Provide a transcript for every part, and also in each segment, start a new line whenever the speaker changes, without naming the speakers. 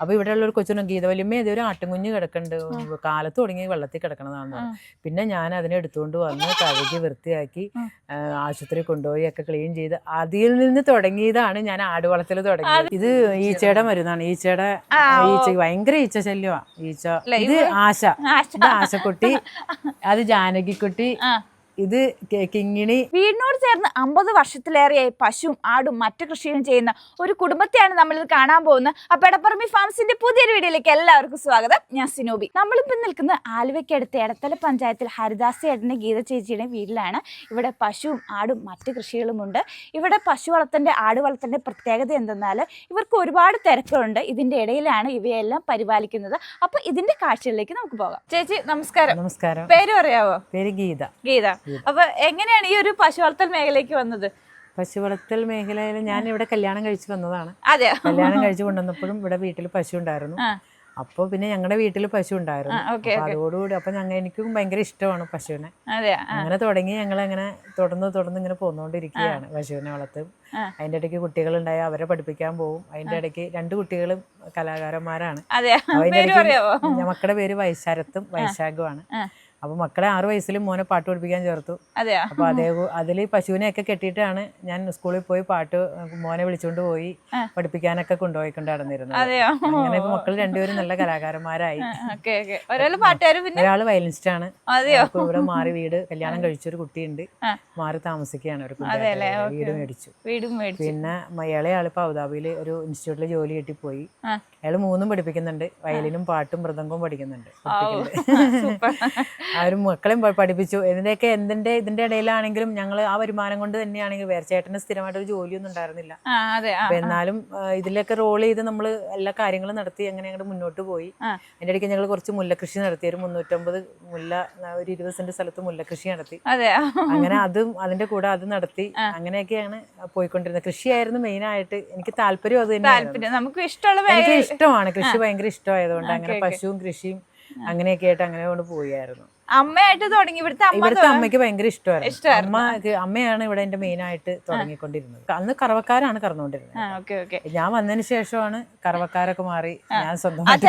അപ്പൊ ഇവിടെ ഉള്ള ഒരു കൊച്ചിനും ഗീത വല്യമ്മ ഒരു ആട്ടുംകുഞ്ഞ് കിടക്കുന്നുണ്ട് കാലത്ത് തുടങ്ങി വെള്ളത്തിൽ കിടക്കണതാണ് പിന്നെ ഞാൻ അതിനെ എടുത്തുകൊണ്ട് വന്ന് കഴുകി വൃത്തിയാക്കി. ആശുപത്രി കൊണ്ടുപോയി ഒക്കെ ക്ലീൻ ചെയ്ത് അതിൽ നിന്ന് തുടങ്ങിയതാണ് ഞാൻ ആടുവളത്തിൽ തുടങ്ങിയത്. ഇത് ഈച്ചയുടെ മരുന്നാണ്. ഈച്ചയുടെ. ഈച്ച ഭയങ്കര ഈച്ച ശല്യമാണ് ഈച്ച. ഇത് ആശ. ആശക്കുട്ടി അത് ജാനകിക്കുട്ടി. ഇത് കിങ്ങിണി
വീടിനോട് ചേർന്ന് അമ്പത് വർഷത്തിലേറെയായി പശുവും ആടും മറ്റു കൃഷിയും ചെയ്യുന്ന ഒരു കുടുംബത്തെയാണ് നമ്മൾ ഇത് കാണാൻ പോകുന്നത്. അപ്പൊ എടപ്പറമ്പി ഫാംസിന്റെ പുതിയൊരു വീഡിയോയിലേക്ക് എല്ലാവർക്കും സ്വാഗതം. ഞാൻ സിനോബി. നമ്മളിപ്പോ നിൽക്കുന്ന ആലുവയ്ക്കടുത്ത് എടത്തല പഞ്ചായത്തിൽ ഹരിദാസ് ചേട്ടന്റെ ഗീത ചേച്ചിയുടെ വീട്ടിലാണ്. ഇവിടെ പശുവും ആടും മറ്റു കൃഷികളുമുണ്ട്. ഇവിടെ പശു വളർത്തന്റെ ആട് വളർത്തന്റെ പ്രത്യേകത എന്തെന്നാൽ ഇവർക്ക് ഒരുപാട് തിരക്കുകളുണ്ട്. ഇതിന്റെ ഇടയിലാണ് ഇവയെല്ലാം പരിപാലിക്കുന്നത്. അപ്പൊ ഇതിന്റെ കാഴ്ചകളിലേക്ക് നമുക്ക് പോകാം. ചേച്ചി നമസ്കാരം.
നമസ്കാരം.
പേര് പറയാവോ?
പേര് ഗീത.
ഗീത. അപ്പൊ എങ്ങനെയാണ് ഈ ഒരു പശു വളർത്തൽ മേഖലയ്ക്ക് വന്നത്?
പശു വളർത്തൽ മേഖലയിൽ ഞാൻ ഇവിടെ കല്യാണം കഴിച്ചു വന്നതാണ്.
അതെ
കല്യാണം കഴിച്ചു കൊണ്ടുവന്നപ്പോഴും ഇവിടെ വീട്ടിൽ പശു ഉണ്ടായിരുന്നു.
അപ്പൊ
അപ്പോൾ പിന്നെ ഞങ്ങളുടെ വീട്ടിൽ പശു ഉണ്ടായിരുന്നു. അതോടുകൂടി അപ്പൊ ഞങ്ങൾ എനിക്കും ഭയങ്കര ഇഷ്ടമാണ് പശുവിനെ. അങ്ങനെ തുടങ്ങി ഞങ്ങൾ അങ്ങനെ തുടർന്ന് തുടർന്ന് ഇങ്ങനെ പോന്നുകൊണ്ടിരിക്കുകയാണ് പശുവിനെ വളർത്തും. അതിന്റെ ഇടയ്ക്ക് കുട്ടികളുണ്ടായി അവരെ പഠിപ്പിക്കാൻ പോകും അതിന്റെ ഇടയ്ക്ക് രണ്ട് കുട്ടികളും കലാകാരന്മാരാണ്. അതിന്റെ ഇടയ്ക്ക് മക്കളുടെ പേര് വൈശാരത്തും വൈശാഖുമാണ്. അപ്പൊ മക്കളെ ആറു വയസ്സിലും മോനെ പാട്ട് പഠിപ്പിക്കാൻ ചേർത്തു. അപ്പൊ അതേ അതിൽ പശുവിനെയൊക്കെ കെട്ടിയിട്ടാണ് ഞാൻ സ്കൂളിൽ പോയി പാട്ട് മോനെ വിളിച്ചുകൊണ്ട് പോയി. പഠിപ്പിക്കാനൊക്കെ കൊണ്ടുപോയിക്കൊണ്ട് നടന്നിരുന്നത്. അങ്ങനെ ഇപ്പൊ മക്കൾ രണ്ടുപേരും നല്ല കലാകാരന്മാരായി. ഒരാൾ വയലിനിസ്റ്റ് ആണ് ഇവിടെ മാറി വീട് കല്യാണം കഴിച്ചൊരു കുട്ടിയുണ്ട്. മാറി താമസിക്കുകയാണ് ഒരു. വീട് മേടിച്ചു. പിന്നെ ഇപ്പൊ അബുദാബിയിൽ ഒരു ഇൻസ്റ്റിറ്റ്യൂട്ടിൽ ജോലി കിട്ടി പോയി
അയാൾ
അയാൾ മൂന്നും പഠിപ്പിക്കുന്നുണ്ട്. വയലിനും പാട്ടും മൃദംഗവും പഠിക്കുന്നുണ്ട്. അവരും മക്കളെയും പഠിപ്പിച്ചു. ഇതിന്റെയൊക്കെ എന്തിന്റെ ഇതിന്റെ ഇടയിലാണെങ്കിലും ഞങ്ങൾ ആ വരുമാനം കൊണ്ട് തന്നെയാണെങ്കിൽ വേറെ ചേട്ടന് സ്ഥിരമായിട്ട് ഒരു ജോലിയൊന്നും ഉണ്ടായിരുന്നില്ല. എന്നാലും ഇതിലൊക്കെ റോൾ ചെയ്ത് നമ്മൾ എല്ലാ കാര്യങ്ങളും നടത്തി അങ്ങനെ അങ്ങോട്ട് മുന്നോട്ട് പോയി. അതിന്റെ ഇടയ്ക്ക് ഞങ്ങൾ കുറച്ച് മുല്ലകൃഷി നടത്തി. ഒരു മുന്നൂറ്റമ്പത് മുല്ല ഒരു ഇരുപത് സെന്റ് സ്ഥലത്ത് മുല്ലകൃഷി നടത്തി. അങ്ങനെ അതും അതിന്റെ കൂടെ അത് നടത്തി. അങ്ങനെയൊക്കെയാണ് പോയിക്കൊണ്ടിരുന്നത്. കൃഷിയായിരുന്നു മെയിൻ ആയിട്ട്. എനിക്ക് താല്പര്യം അത് തന്നെയായിരുന്നു.
നമുക്ക് ഇഷ്ടമുള്ള
എനിക്ക് ഇഷ്ടമാണ്. കൃഷി ഭയങ്കര ഇഷ്ടമായതുകൊണ്ട് അങ്ങനെ. പശുവും കൃഷിയും അങ്ങനെയൊക്കെ ആയിട്ട് അങ്ങനെ കൊണ്ട് പോയായിരുന്നു.
അമ്മയായിട്ട് തുടങ്ങി ഇവിടുത്തെ
ഇവിടുത്തെ അമ്മയ്ക്ക് ഭയങ്കര ഇഷ്ടമായിരുന്നു. അമ്മ അമ്മയാണ് ഇവിടെ എന്റെ മെയിൻ ആയിട്ട് തുടങ്ങിക്കൊണ്ടിരുന്നത്. അന്ന് കറവക്കാരാണ് കറന്നുകൊണ്ടിരുന്നത് ഞാൻ വന്നതിന് ശേഷമാണ് കറവക്കാരൊക്കെ മാറി ഞാൻ സ്വന്തം
മാറ്റി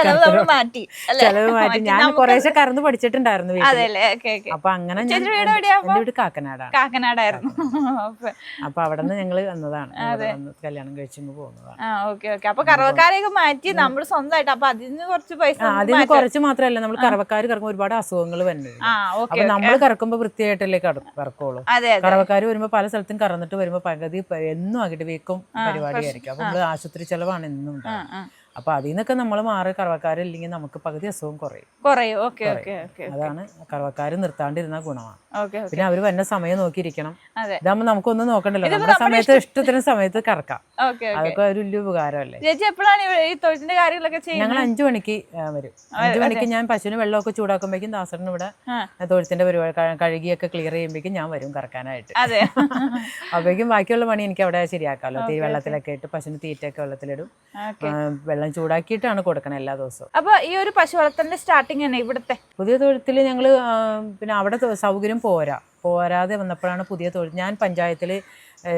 ചെലവ് മാറ്റി. ഞാൻ കുറേശ്ശെ കറന്ന് പഠിച്ചിട്ടുണ്ടായിരുന്നു വീട്ടിൽ. അപ്പൊ അങ്ങനെ ഞാൻ
വീട്
കാക്കനാടാണ്.
കാക്കനാടായിരുന്നു. അപ്പൊ
അവിടെ നിന്ന് ഞങ്ങൾ വന്നതാണ്. കല്യാണം കഴിച്ചു പോകുന്നതാണ്.
ആ ഓക്കെ ഓക്കെ. അപ്പൊ കറവക്കാരെയൊക്കെ മാറ്റി നമ്മൾ സ്വന്തമായിട്ട്. അപ്പൊ അതിന് കുറച്ച് പൈസ
അതിന് കുറച്ച് മാത്രമല്ല. നമ്മൾ കറവക്കാർ കറങ്ങുമ്പോൾ ഒരുപാട് അസുഖങ്ങൾ വരുന്നുണ്ട്. അപ്പൊ നമ്മൾ കറക്കുമ്പോ വൃത്തിയായിട്ടല്ലേ കറ- കറക്കുള്ളൂ. കറവക്കാർ വരുമ്പോ പല സ്ഥലത്തും കറന്നിട്ട് വരുമ്പോ പകുതി എന്നും ആകിട്ട് വീക്കും പരിപാടിയായിരിക്കും അപ്പൊ നമ്മൾ ആശുപത്രി ചെലവാണ് എന്നും
ആ.
ഉണ്ടാവുക
ആ
അപ്പൊ അതിൽ നിന്നൊക്കെ നമ്മൾ മാറി കറവക്കാരില്ലെങ്കിൽ നമുക്ക് പകുതി അസുഖം കുറയും.
കുറയും. ഓക്കെ ഓക്കെ ഓക്കെ
അതാണ് കറവക്കാർ നിർത്താണ്ടിരുന്ന ഗുണമാണ്. പിന്നെ അവർ വന്ന സമയം നോക്കിയിരിക്കണം.
അതെ.
ഇതാകുമ്പോ നമുക്കൊന്നും നോക്കണ്ടല്ലോ. നമ്മുടെ സമയത്ത് ഇഷ്ടത്തിന് സമയത്ത് കറക്കാം. അതൊക്കെ ഒരു വലിയ ഉപകാരമല്ലേ? ഞങ്ങൾ അഞ്ചു മണിക്ക് വരും. അഞ്ചു മണിക്ക് ഞാൻ പശുവിന് വെള്ളമൊക്കെ ചൂടാക്കുമ്പോഴേക്കും ദാസറിന് ഇവിടെ. തൊഴുത്തിന്റെ പരിപാടി കഴുകിയൊക്കെ ക്ലിയർ ചെയ്യുമ്പോഴേക്കും ഞാൻ വരും കറക്കാനായിട്ട്. അപ്പോഴേക്കും ബാക്കിയുള്ള പണി എനിക്ക് അവിടെ ശരിയാക്കാമല്ലോ. തീ വെള്ളത്തിലൊക്കെ ഇട്ട് പശുവിന് തീറ്റയൊക്കെ വെള്ളത്തിലിടും.
ഓക്കെ.
വെള്ളം ചൂടാക്കിയിട്ടാണ് കൊടുക്കണം എല്ലാ ദിവസവും.
അപ്പൊ ഈ ഒരു പശു വളർത്തലിന്റെ സ്റ്റാർട്ടിങ് തന്നെ ഇവിടുത്തെ?
പുതിയ തൊഴുത്തിൽ ഞങ്ങൾ പിന്നെ അവിടെ സൗകര്യം പോരാ. പോരാതെ വന്നപ്പോഴാണ് പുതിയ തൊഴിൽ ഞാൻ പഞ്ചായത്തിൽ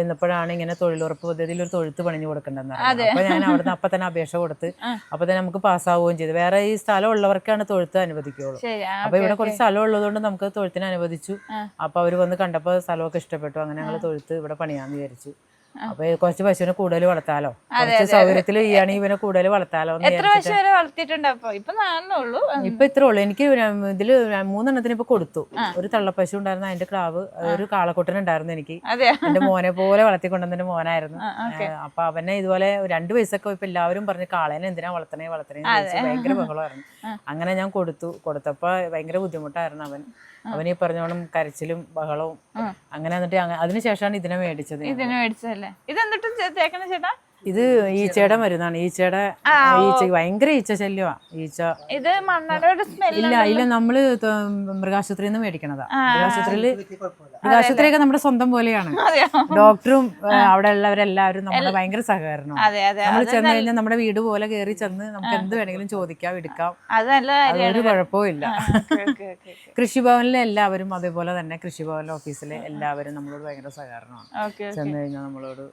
ഇന്നപ്പോഴാണ് ഇങ്ങനെ തൊഴിലുറപ്പ് പദ്ധതിയിൽ ഒരു തൊഴുത്ത് പണിഞ്ഞു കൊടുക്കണ്ടെന്ന്
അതെ.
അപ്പൊ ഞാൻ അവിടുന്ന് അപ്പൊ തന്നെ അപേക്ഷ കൊടുത്ത്. അപ്പൊ തന്നെ നമുക്ക് പാസ്സാവുകയും ചെയ്തു. വേറെ ഈ സ്ഥലം ഉള്ളവർക്കാണ് തൊഴുത്ത് അനുവദിക്കുള്ളൂ അപ്പൊ ഇവിടെ കുറച്ച് സ്ഥലം ഉള്ളതുകൊണ്ട് നമുക്ക് തൊഴുത്തിന് അനുവദിച്ചു. അപ്പൊ അവർ വന്ന് കണ്ടപ്പോ സ്ഥലമൊക്കെ ഇഷ്ടപ്പെട്ടു. അങ്ങനെ ഞങ്ങൾ തൊഴുത്ത് ഇവിടെ പണിയാന്ന് വിചാരിച്ചു. അപ്പൊ കുറച്ച് പശുവിനെ കൂടുതൽ വളർത്താലോ? കുറച്ച് സൗകര്യത്തിൽ ചെയ്യാണെങ്കിൽ ഇവനെ കൂടുതൽ വളർത്താലോ
എത്ര പശു വരെ വളർത്തിയിട്ടുണ്ട്? അപ്പൊ ഇപ്പൊ ഇത്ര ഉള്ളു
ഇപ്പൊ ഇത്രേ ഉള്ളൂ. എനിക്ക് ഇതിൽ മൂന്നെണ്ണത്തിന് ഇപ്പൊ കൊടുത്തു. ഒരു തള്ളപ്പശു ഉണ്ടായിരുന്നു അതിന്റെ ക്ലാവ് ഒരു കാളക്കുട്ടൻ ഉണ്ടായിരുന്നു എനിക്ക്. എന്റെ മോനെ പോലെ വളർത്തിക്കൊണ്ടെന്റെ മോനായിരുന്നു. അപ്പൊ അവനെ ഇതുപോലെ രണ്ടു വയസ്സൊക്കെ ഇപ്പൊ എല്ലാവരും പറഞ്ഞു കാളേനെ എന്തിനാ വളർത്തണേ വളർത്തണേ ഭയങ്കര ബഹളമായിരുന്നു. അങ്ങനെ ഞാൻ കൊടുത്തു. കൊടുത്തപ്പോ ഭയങ്കര ബുദ്ധിമുട്ടായിരുന്നു അവൻ. അവൻ ഈ പറഞ്ഞോളും കരച്ചിലും ബഹളവും അങ്ങനെ എന്നിട്ട് അതിനുശേഷമാണ് ഇതിനെ മേടിച്ചത്.
ഇതിന് തേക്കണ ചേട്ടാ?
ഇത് ഈച്ചയുടെ മരുന്നാണ്. ഈച്ചയുടെ ഈച്ച ഭയങ്കര ഈച്ച ശല്യമാ ഈച്ച.
ഇത്
ഇല്ല ഇല്ല നമ്മൾ മൃഗാശുപത്രിന്ന് മൃഗാശുപത്രിയിൽ നിന്ന് മേടിക്കണതാ. മൃഗാശുപത്രിയിൽ മൃഗാശുപത്രിയൊക്കെ നമ്മുടെ സ്വന്തം പോലെയാണ്. ഡോക്ടറും അവിടെ ഉള്ളവരെല്ലാവരും നമ്മുടെ ഭയങ്കര സഹകരണമാണ്.
അതെ
നമ്മൾ ചെന്ന് കഴിഞ്ഞാൽ നമ്മുടെ വീട് പോലെ കയറി ചെന്ന് നമുക്ക് എന്ത് വേണമെങ്കിലും ചോദിക്കാം എടുക്കാം. ഒരു കുഴപ്പമില്ല. കൃഷിഭവനിലെ എല്ലാവരും അതേപോലെ തന്നെ കൃഷിഭവൻ ഓഫീസിലെ എല്ലാവരും നമ്മളോട് ഭയങ്കര സഹകരണമാണ്. ചെന്ന് കഴിഞ്ഞാൽ നമ്മളോട്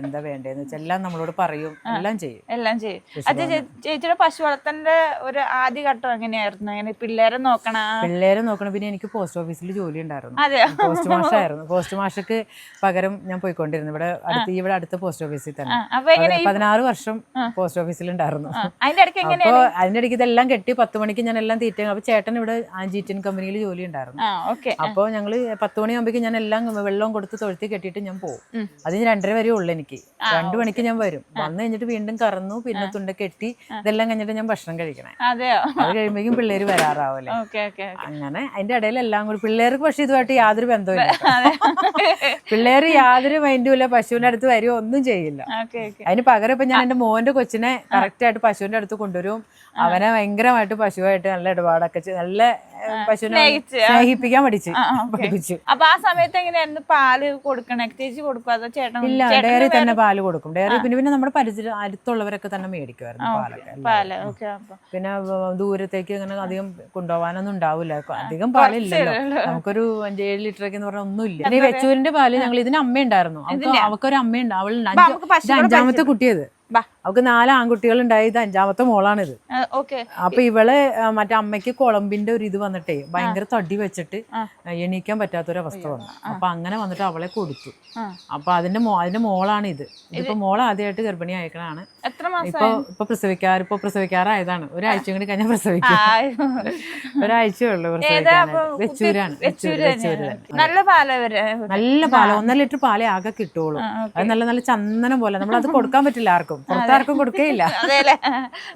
എന്താ വേണ്ടതെന്ന് വെച്ചാൽ എല്ലാം നമ്മളോട് പറയും എല്ലാം ചെയ്യും.
എല്ലാം ചെയ്യും. ചേച്ചിയുടെ പശു വളർത്തന്റെ ഒരു ആദ്യ ഘട്ടം എങ്ങനെയായിരുന്നു? അങ്ങനെ പിള്ളേരെ നോക്കണ?
പിള്ളേരെ നോക്കണം. പിന്നെ എനിക്ക് പോസ്റ്റ് ഓഫീസിൽ ജോലി ഉണ്ടായിരുന്നു. പോസ്റ്റ് മാഷായിരുന്നു പോസ്റ്റ് മാഷക്ക് പകരം ഞാൻ പോയിക്കൊണ്ടിരുന്നു. ഇവിടെ അടുത്ത് ഇവിടെ അടുത്ത പോസ്റ്റ് ഓഫീസിൽ തന്നെ. പതിനാറ് വർഷം പോസ്റ്റ് ഓഫീസിൽ ഉണ്ടായിരുന്നു. അപ്പോ അതിന്റെ ഇടയ്ക്ക് ഇതെല്ലാം കെട്ടി പത്ത് മണിക്ക് ഞാൻ എല്ലാം തീറ്റ അപ്പൊ ചേട്ടൻ ഇവിടെ ആൻജീറ്റൻ കമ്പനിയിൽ ജോലി ഉണ്ടായിരുന്നു. അപ്പോൾ ഞങ്ങൾ പത്ത് മണിയാകുമ്പോഴേക്കും ഞാൻ എല്ലാം വെള്ളവും കൊടുത്ത് തൊഴുത്തി കെട്ടിയിട്ട് ഞാൻ പോകും അതിന് രണ്ടര വരെ ഉള്ളു എനിക്ക്. രണ്ടു മണിക്ക് ഞാൻ വരും. വന്നു കഴിഞ്ഞിട്ട് വീണ്ടും കറന്നു പിന്നെ തുണ്ട കെട്ടി ഇതെല്ലാം കഴിഞ്ഞിട്ട് ഞാൻ ഭക്ഷണം കഴിക്കണേ. അത് കഴിയുമ്പോഴേക്കും പിള്ളേര് വരാറാവല്ലേ അങ്ങനെ അതിന്റെ ഇടയിൽ എല്ലാം കൂടി പിള്ളേർക്ക് പക്ഷെ ഇതുമായിട്ട് യാതൊരു ബന്ധവുമില്ല. പിള്ളേര് യാതൊരു മൈൻഡും ഇല്ല. പശുവിന്റെ അടുത്ത് വരും ഒന്നും ചെയ്യില്ല. അതിന് പകരം ഇപ്പൊ ഞാൻ എന്റെ മോന്റെ കൊച്ചിനെ കറക്റ്റ് ആയിട്ട് പശുവിന്റെ അടുത്ത് കൊണ്ടുവരും. അവനെ ഭയങ്കരമായിട്ട് പശുവായിട്ട് നല്ല ഇടപാടൊക്കെ നല്ല പശുവിനെ സ്നേഹിപ്പിക്കാൻ പഠിച്ചു. പഠിപ്പിച്ചു.
അപ്പൊ ആ സമയത്ത് എങ്ങനെയായിരുന്നു? പാൽ കൊടുക്കണേ? ചേച്ചി കൊടുക്കും ചേട്ടൻ
ഇല്ല ഡയറി തന്നെ പാൽ കൊടുക്കും. ഡയറി പിന്നെ പിന്നെ നമ്മുടെ പരിചയം അടുത്തുള്ളവരൊക്കെ തന്നെ മേടിക്കുമായിരുന്നു പാലൊക്കെ പിന്നെ ദൂരത്തേക്ക് അങ്ങനെ അധികം കൊണ്ടുപോകാനൊന്നും ഉണ്ടാവില്ല. അധികം പാലില്ലല്ലോ. നമുക്കൊരു അഞ്ച് ഏഴ് ലിറ്റർ ഒക്കെ എന്ന് പറഞ്ഞാൽ ഒന്നുമില്ല. പിന്നെ വെച്ചൂരിന്റെ പാൽ ഞങ്ങൾ ഇതിന് അമ്മ ഉണ്ടായിരുന്നു അവൾക്ക്? അവക്കൊരു അമ്മയുണ്ട്. അവൾ അഞ്ചാമത്തെ കുട്ടിയത്. അവൾക്ക് നാല് ആൺകുട്ടികൾ ഉണ്ടായി ഇത് അഞ്ചാമത്തെ മോളാണിത്.
ഓക്കെ.
അപ്പൊ ഇവളെ മറ്റേ അമ്മയ്ക്ക് കുളമ്പിന്റെ ഒരു ഇത് വന്നിട്ടേ ഭയങ്കര തടി വെച്ചിട്ട് എണീക്കാൻ പറ്റാത്തൊരവസ്ഥ വന്നു. അപ്പൊ അങ്ങനെ വന്നിട്ട് അവളെ കൊടുത്തു. അപ്പൊ അതിന്റെ മോ അതിന്റെ മോളാണ് ഇത് ഇതിപ്പോ മോൾ ആദ്യമായിട്ട് ഗർഭിണി അയക്കണാണ് ഇപ്പൊ ഇപ്പൊ പ്രസവിക്കാർ ഇപ്പൊ പ്രസവിക്കാറായതാണ്. ഒരാഴ്ച കൂടി കഴിഞ്ഞാൽ പ്രസവിക്കും. ഒരാഴ്ചയേ ഉള്ളൂ വെച്ചൂരാണ്.
നല്ല പാല
നല്ല പാല. ഒന്നര ലിറ്റർ പാലേ ആകെ കിട്ടുള്ളൂ. അത് നല്ല നല്ല ചന്ദനം പോലെ. നമ്മൾ അത് കൊടുക്കാൻ പറ്റില്ല ആർക്കും. പുറത്താർക്കും കൊടുക്കേയില്ല.
അതെല്ലേ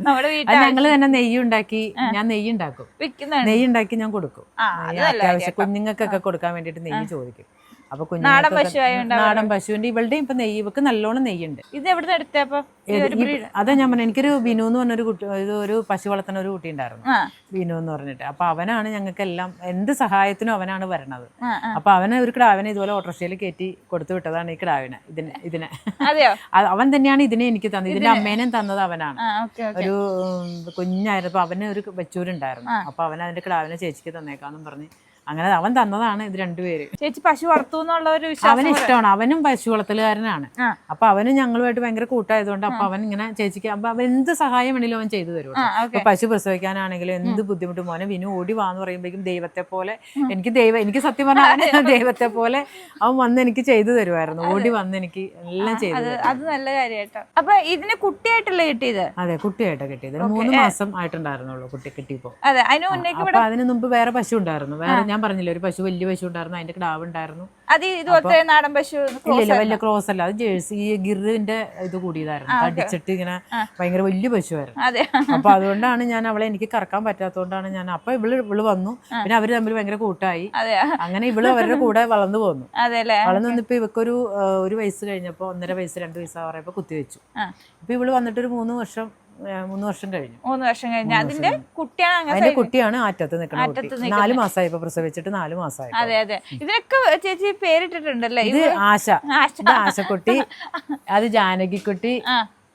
നമ്മുടെ വീട്ടിൽ
ഞങ്ങൾ തന്നെ നെയ്യ് ഉണ്ടാക്കി ഞാൻ നെയ്യ് ഉണ്ടാക്കും. നെയ്യ് ഉണ്ടാക്കി ഞാൻ കൊടുക്കും. അത്യാവശ്യം കുഞ്ഞുങ്ങൾക്കൊക്കെ കൊടുക്കാൻ വേണ്ടിട്ട് നെയ്യ് ചോദിക്കും. അപ്പൊ
നാടൻ പശു
നാടൻ പശുവിന്റെ ഇവളുടെ ഇപ്പൊ നെയ്യ് ഇവക്ക് നല്ലോണം നെയ്യുണ്ട്.
ഇത് എവിടെ എടുത്തപ്പോ
അതാ ഞാൻ പറഞ്ഞ എനിക്കൊരു ബിനു എന്ന് പറഞ്ഞൊരു കുട്ടി ഇത് ഒരു പശു വളർത്തുന്ന ഒരു കുട്ടി ഉണ്ടായിരുന്നു. ബിനു എന്ന് പറഞ്ഞിട്ട്. അപ്പൊ അവനാണ് ഞങ്ങൾക്ക് എല്ലാം എന്ത് സഹായത്തിനും അവനാണ് വരണത്. അപ്പൊ അവനെ ഒരു കിടാവിനെ ഇതുപോലെ ഓട്ടോറിക്ഷയിൽ കയറ്റി കൊടുത്തു വിട്ടതാണ് ഈ കിടാവിനെ ഇതിനെ ഇതിനെ. അവൻ തന്നെയാണ് ഇതിനെ എനിക്ക് തന്നത്. ഇതിന്റെ അമ്മേനെ തന്നത് അവനാണ്. ഒരു കുഞ്ഞായിരുന്നു. കുഞ്ഞായിരുന്നപ്പോ അവന് ഒരു വെച്ചൂരുണ്ടായിരുന്നു. അപ്പൊ അവൻ അതിന്റെ കിടാവിനെ ചേച്ചിക്ക് തന്നേക്കാന്നും പറഞ്ഞ് അങ്ങനെ അവൻ തന്നതാണ് ഇത് രണ്ടുപേര്.
ചേച്ചി പശു വളർത്തു എന്നുള്ള ഒരു
അവന് ഇഷ്ടമാണ്. അവനും പശു വളർത്തലുകാരനാണ്. അപ്പൊ അവനും ഞങ്ങളുമായിട്ട് ഭയങ്കര കൂട്ടായതുകൊണ്ട് അപ്പൊ അവൻ ഇങ്ങനെ ചേച്ചിക്ക് അപ്പൊ അവൻ എന്ത് സഹായം വേണേലും അവൻ ചെയ്തു തരും പശു പ്രസവിക്കാനാണെങ്കിലും എന്ത് ബുദ്ധിമുട്ട് മോനെ വിനു ഓടി വാന്ന് പറയുമ്പോഴേക്കും ദൈവത്തെ പോലെ എനിക്ക് ദൈവം എനിക്ക് സത്യം പറഞ്ഞാൽ ദൈവത്തെ പോലെ അവൻ വന്ന് എനിക്ക് ചെയ്തു തരുമായിരുന്നു. ഓടി വന്ന് എനിക്ക് എല്ലാം ചെയ്തു
അത് നല്ല കാര്യമായിട്ടോ അപ്പൊ ഇതിന് കുട്ടിയായിട്ടല്ലേ കിട്ടിയത്?
അതെ കുട്ടിയായിട്ടാ കിട്ടിയത്. മൂന്ന് മാസം ആയിട്ടുണ്ടായിരുന്നുള്ളൂ കുട്ടി കിട്ടിയപ്പോ.
അതെ അതിന്
മുന്നേ അതിന് മുമ്പ് വേറെ പശു ഉണ്ടായിരുന്നു. വേറെ ഞാൻ പറഞ്ഞില്ലേ ഒരു പശു വലിയ പശു ഉണ്ടായിരുന്നു അതിന്റെ കിടാവ് ഉണ്ടായിരുന്നു.
അത് ഇതുപോലത്തെ നാടൻ പശു
ഇല്ല വലിയ ക്രോസ് അല്ല അത് ജേഴ്സി ഗിറിന്റെ ഇത് കൂടിയതായിരുന്നു. അടിച്ചിട്ട് ഇങ്ങനെ ഭയങ്കര വലിയ പശുവായിരുന്നു. അപ്പൊ അതുകൊണ്ടാണ് ഞാൻ അവളെ എനിക്ക് കറക്കാൻ പറ്റാത്തതുകൊണ്ടാണ് ഞാൻ അപ്പൊ ഇവൾ ഇവൾ വന്നു. പിന്നെ അവർ തമ്മിൽ ഭയങ്കര കൂട്ടായി. അങ്ങനെ ഇവൾ അവരുടെ കൂടെ വളർന്നു പോന്നു. വളർന്നു വന്നിപ്പോ ഇവക്കൊരു ഒരു വയസ്സ് കഴിഞ്ഞപ്പോ ഒന്നര വയസ്സ് രണ്ട് വയസ്സാ പറയപ്പോ കുത്തിവെച്ചു അപ്പൊ ഇവൾ വന്നിട്ട് ഒരു മൂന്ന് വർഷം മൂന്ന് വർഷം കഴിഞ്ഞു.
മൂന്ന് വർഷം കഴിഞ്ഞു. അതിന്റെ കുട്ടിയാണ്
അതിന്റെ കുട്ടിയാണ് ആറ്റത്ത് നിൽക്കുന്ന
ആറ്റത്ത്
കുട്ടി നാല് മാസമായി ഇപ്പൊ പ്രസവിച്ചിട്ട് നാല് മാസമായി
അതെ അതെ. ഇതിനൊക്കെ ചേച്ചി പേരിട്ടിട്ടുണ്ടല്ലേ?
ഇത് ആശ. ആശക്കുട്ടി അത് ജാനകിക്കുട്ടി.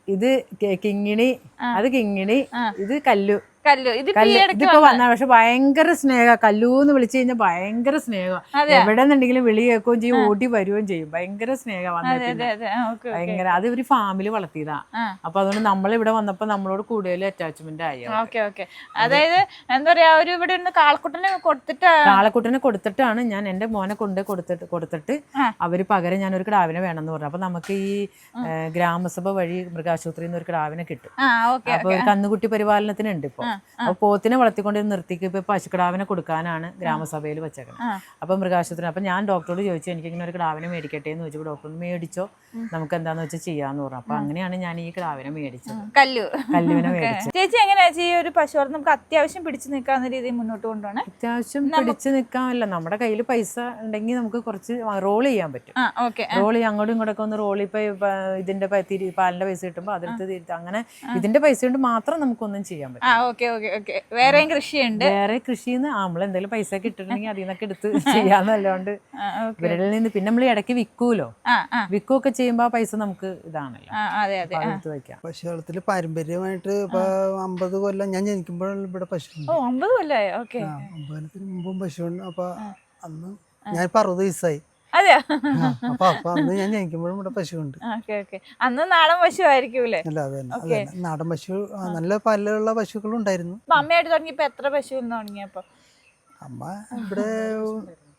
ഇത് കിങ്ങിണി അത് കിങ്ങിണി ഇത് കല്ലു.
കല്ലു.
കല്ല്. ഇതിപ്പോ വന്ന പക്ഷെ ഭയങ്കര സ്നേഹ. കല്ലൂന്ന് വിളിച്ചു കഴിഞ്ഞാൽ ഭയങ്കര സ്നേഹം.
അതെയോ?
എവിടെ നിന്നുണ്ടെങ്കിലും വിളി കേൾക്കുകയും ചെയ്യും ഓടി വരികയും ചെയ്യും. ഭയങ്കര സ്നേഹം
അതെ അതെ അതെ.
ഭയങ്കര. അത് ഒരു ഫാമിലി വളർത്തിയതാ. അപ്പൊ അതുകൊണ്ട് നമ്മൾ ഇവിടെ വന്നപ്പോ നമ്മളോട് കൂടുതൽ അറ്റാച്ച്മെന്റ് ആയി. അവർക്ക്.
Okay okay. അതായത് എന്താ പറയാ ഒരു ഇവിടെ കാളക്കുട്ടനെ കൊടുത്തിട്ട്
കാളക്കുട്ടനെ കൊടുത്തിട്ടാണ് ഞാൻ എന്റെ മോനെ കൊണ്ട് കൊടുത്തിട്ട് കൊടുത്തിട്ട് അവർ പകരം ഞാൻ ഒരു കിടാവിനെ വേണമെന്ന് പറഞ്ഞു. അപ്പൊ നമുക്ക് ഈ ഗ്രാമസഭ വഴി മൃഗാശുപത്രിയിൽ നിന്ന് ഒരു കിടാവിനെ കിട്ടും. അപ്പൊ ഒരു കന്നുകുട്ടി പരിപാലനത്തിനുണ്ട് ഇപ്പൊ. അപ്പൊ പോത്തിനെ വളർത്തിക്കൊണ്ട് നിർത്തിക്ക് ഇപ്പൊ പശുക്കിടാവിനെ കൊടുക്കാനാണ് ഗ്രാമസഭയിൽ വെച്ചേക്കുന്നത്. അപ്പൊ മൃഗാശുപത്രി അപ്പൊ ഞാൻ ഡോക്ടറോട് ചോദിച്ചു എനിക്ക് ഇങ്ങനെ ഒരു കിടാവിനെ മേടിക്കട്ടെ എന്ന് ചോദിച്ചു. ഡോക്ടർ മേടിച്ചോ നമുക്ക് എന്താന്ന് വെച്ചാൽ ചെയ്യാന്ന് പറഞ്ഞു. അപ്പൊ അങ്ങനെയാണ് ഞാൻ ഈ കിടാവിനെ മേടിച്ചത്.
കല്ലു.
കല്ലുവിനെ മേടിച്ചു
ചേച്ചി എങ്ങനെയാ ഈ ഒരു പശു നമുക്ക് അത്യാവശ്യം പിടിച്ചു നിൽക്കാവുന്ന രീതിയിൽ മുന്നോട്ട് കൊണ്ടുപോകണം.
അത്യാവശ്യം പിടിച്ചു നിൽക്കാമല്ല. നമ്മുടെ കയ്യിൽ പൈസ ഉണ്ടെങ്കിൽ നമുക്ക് കുറച്ച് റോൾ ചെയ്യാൻ പറ്റും. റോൾ ചെയ്യാം അങ്ങോട്ടും ഇങ്ങോട്ടൊക്കെ ഒന്ന് റോൾ ഇപ്പൊ ഇതിന്റെ പാലിന്റെ പൈസ കിട്ടുമ്പോൾ അതെടുത്ത് തിരുത്തി. അങ്ങനെ ഇതിന്റെ പൈസ കൊണ്ട് മാത്രം നമുക്കൊന്നും ചെയ്യാൻ പറ്റും
ഓക്കെ ഓക്കെ ഓക്കെ. വേറെയും കൃഷിയുണ്ട്?
വേറെ കൃഷിന്ന് നമ്മൾ എന്തെങ്കിലും പൈസ കിട്ടണമെങ്കിൽ അതിൽ നിന്നൊക്കെ എടുത്ത് ചെയ്യാന്നല്ലാണ്ട്. ഇവരിൽ നിന്ന് പിന്നെ നമ്മൾ ഇടയ്ക്ക് വിൽക്കൂലോ വിൽക്കുകയൊക്കെ ചെയ്യുമ്പോൾ ആ പൈസ നമുക്ക് ഇതാണല്ലോ.
ആ അതെ അതെ.
അപ്പൊ വെക്കാം.
പശു വളത്തിൽ പാരമ്പര്യമായിട്ട് ഇപ്പൊ അമ്പത് കൊല്ലം ഞാൻ ജനിക്കുമ്പോഴാണ് ഇവിടെ പശു
ഓ ഒമ്പത് കൊല്ലായോ. ഓക്കെ.
അമ്പതിനത്തിന് മുമ്പും പശു ഉണ്ട് അപ്പൊ അന്ന് ഞാനിപ്പോ അറുപത് വയസ്സായി.
അതെയോ?
ആ, അപ്പൊ അപ്പൊ അന്ന് ഞാൻ ജനിക്കുമ്പോഴും ഇവിടെ പശുവുണ്ട്.
Okay okay. അന്ന് നാടൻ പശു ആയിരിക്കൂലേ
അല്ല അത് തന്നെ അത് തന്നെ. നാടൻ പശു ആ, നല്ല പല്ലുള്ള പശുക്കളും ഉണ്ടായിരുന്നു
അപ്പൊ അമ്മയായിട്ട് തുടങ്ങിയപ്പോ എത്ര പശു തുടങ്ങിയപ്പോ?
അമ്മ ഇവിടെ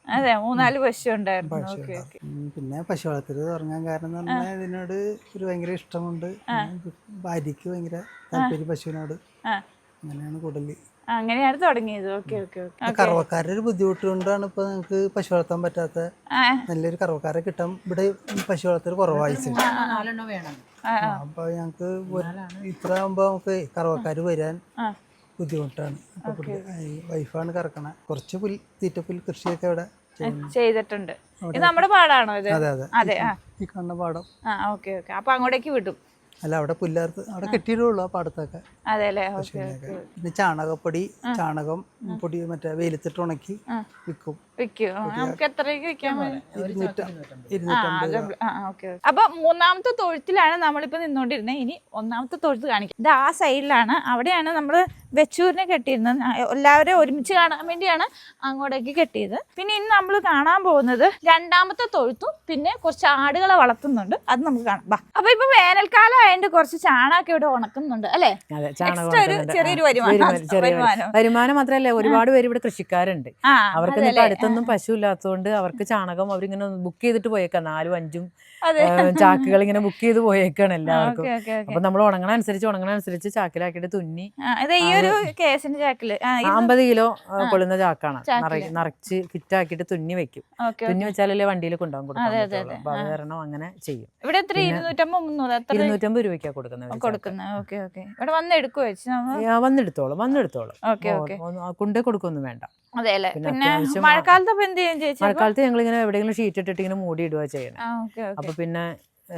അതെ മൂന്നാൽ പശു ഉണ്ടായിരുന്നു. Okay okay.
ഉം, പിന്നെ പശു വളർത്തൽ തുടങ്ങാൻ കാരണം എന്ന് പറഞ്ഞാൽ ഇതിനോട് ഒരു ഭയങ്കര ഇഷ്ടമുണ്ട്. പിന്നെ ഭാര്യയ്ക്ക് ഭയങ്കര താല്പര്യം പശുവിനോട്.
ആ.
അങ്ങനെയാണ് കൂടുതൽ
അങ്ങനെയാണ് തുടങ്ങിയത്. Okay okay okay.
കറവക്കാരുടെ ഒരു ബുദ്ധിമുട്ട് കൊണ്ടാണ് ഇപ്പൊ നമുക്ക് പശു വളർത്താൻ പറ്റാത്ത നല്ലൊരു കറവക്കാരെ കിട്ടാൻ ഇവിടെ പശു വളർത്തൽ കുറവായി. അപ്പൊ ഞങ്ങക്ക് ഇത്ര ആകുമ്പോ നമുക്ക് കറവക്കാര് വരാൻ. ബുദ്ധിമുട്ടാണ്. വൈഫാണ് കറക്കണ. കുറച്ച് പുൽ തീറ്റപ്പുൽ കൃഷിയൊക്കെ ഇവിടെ
ചെയ്തിട്ടുണ്ട്. ഇത് നമ്മുടെ പാടാണോ ഇത്?
അതെ അതെ.
അതെ
ഈ കാണുന്ന പാടം.
ആ ഓക്കെ ഓക്കെ. അപ്പൊ അങ്ങോട്ടേക്ക് വിടും.
അല്ല അവിടെ പുല്ലാർത്ത് അവിടെ കെട്ടിയിടുള്ളൂ ആ പാടത്തൊക്കെ. പിന്നെ ചാണകപ്പൊടി ചാണകം പൊടി മറ്റേ വെയിലത്തിട്ട് ഉണക്കി വിൽക്കും.
നമുക്ക് എത്രയ്ക്ക് വിൽക്കാൻ പറ്റും. അപ്പൊ മൂന്നാമത്തെ തൊഴുത്തിലാണ് നമ്മളിപ്പോ നിന്നോണ്ടിരുന്നത് ഇനി ഒന്നാമത്തെ തൊഴുത്ത് കാണിക്കും. ഇത് ആ സൈഡിലാണ്. അവിടെയാണ് നമ്മൾ വെച്ചൂരിനെ കെട്ടിയിരുന്നത്. എല്ലാവരും ഒരുമിച്ച് കാണാൻ വേണ്ടിയാണ് അങ്ങോട്ടേക്ക് കെട്ടിയത്. പിന്നെ ഇനി നമ്മൾ കാണാൻ പോകുന്നത് രണ്ടാമത്തെ തൊഴുത്തും പിന്നെ കുറച്ച് ആടുകളെ വളർത്തുന്നുണ്ട്. അത് നമുക്ക് കാണാം. വാ അപ്പൊ ഇപ്പൊ വേനൽക്കാലം ആയതുകൊണ്ട് കുറച്ച് ചാണകം ഇവിടെ ഉണക്കുന്നുണ്ട് അല്ലേ? ഒരു. ചെറിയൊരു വരുമാനം.
വരുമാനം, മാത്രമല്ല ഒരുപാട് പേര് ഇവിടെ കൃഷിക്കാരുണ്ട്.
ആ
അവർക്ക്
അതല്ലേ?
അടുത്തൊന്നും പശു ഇല്ലാത്തതുകൊണ്ട് അവർക്ക് ചാണകം അവരിങ്ങനെ ബുക്ക് ചെയ്തിട്ട് പോയേക്കാം. നാലും അഞ്ചും ചാക്കുകൾ ഇങ്ങനെ ബുക്ക് ചെയ്ത് പോയേക്കാണ് എല്ലാവർക്കും. അപ്പൊ നമ്മൾ ഉണങ്ങണ അനുസരിച്ച് ഉണങ്ങണ അനുസരിച്ച് ചാക്കിലാക്കിയിട്ട് തുന്നി
ഈ ഒരു കേസിന്റെ ചാക്കിൽ. ആ
അമ്പത് കിലോ കൊള്ളുന്ന ചാക്കാണ്. നിറച്ച് ഫിറ്റ് ആക്കിയിട്ട് തുന്നി വെക്കും. തുന്നി വെച്ചാലല്ലേ വണ്ടിയിൽ കൊണ്ടുപോകാൻ കൊടുക്കാൻ അപ്പൊ അത് കാരണം അങ്ങനെ ചെയ്യും.
ഇവിടെ എത്ര? ഇരുന്നൂറ്റമ്പത്
രൂപയ്ക്കാണ് കൊടുക്കുന്നത് വന്നെടുത്തോളും വന്നെടുത്തോളും. കൊണ്ടേ കൊടുക്കൊന്നും വേണ്ട.
മഴക്കാലത്ത്
ഞങ്ങൾ ഇങ്ങനെ എവിടെയെങ്കിലും ഷീറ്റ് ഇട്ടിട്ട് ഇങ്ങനെ മൂടി ഇടുക ചെയ്യണം
അപ്പൊ
അപ്പൊ പിന്നെ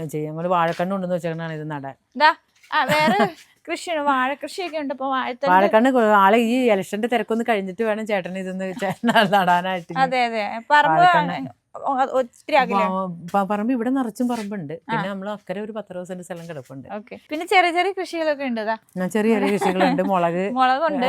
ചെയ്യാം. ഞങ്ങൾ വാഴക്കണ്ണ് ഉണ്ടെന്ന് വെച്ചാണ് ഇത് നടാൻ.
ആ വേറെ കൃഷിയാണ്. വാഴ കൃഷിയൊക്കെ ഉണ്ട് ഇപ്പൊ വാഴത്തണ്ട്.
വാഴക്കണ്ണ് കൊ- ആളെ ഈ ഇലക്ഷന്റെ തിരക്കൊന്ന് കഴിഞ്ഞിട്ട് വേണം ചേട്ടൻ ഇതൊന്ന് ചേട്ടൻ നടാനായിട്ട്.
അതെ അതെ. പറമ്പ്
വാഴക്കണ്ണ്.
ഒത്തിരി
പറമ്പ് ഇവിടെ നിറച്ചും പറമ്പുണ്ട്. പിന്നെ നമ്മൾ അക്കരെ ഒരു പത്ത് സെന്റ് സ്ഥലം കിടപ്പുണ്ട്.
പിന്നെ ചെറിയ ചെറിയ കൃഷികളൊക്കെ ഉണ്ട്
ചെറിയ ചെറിയ കൃഷികളുണ്ട്. മുളക്
മുളകുണ്ട്.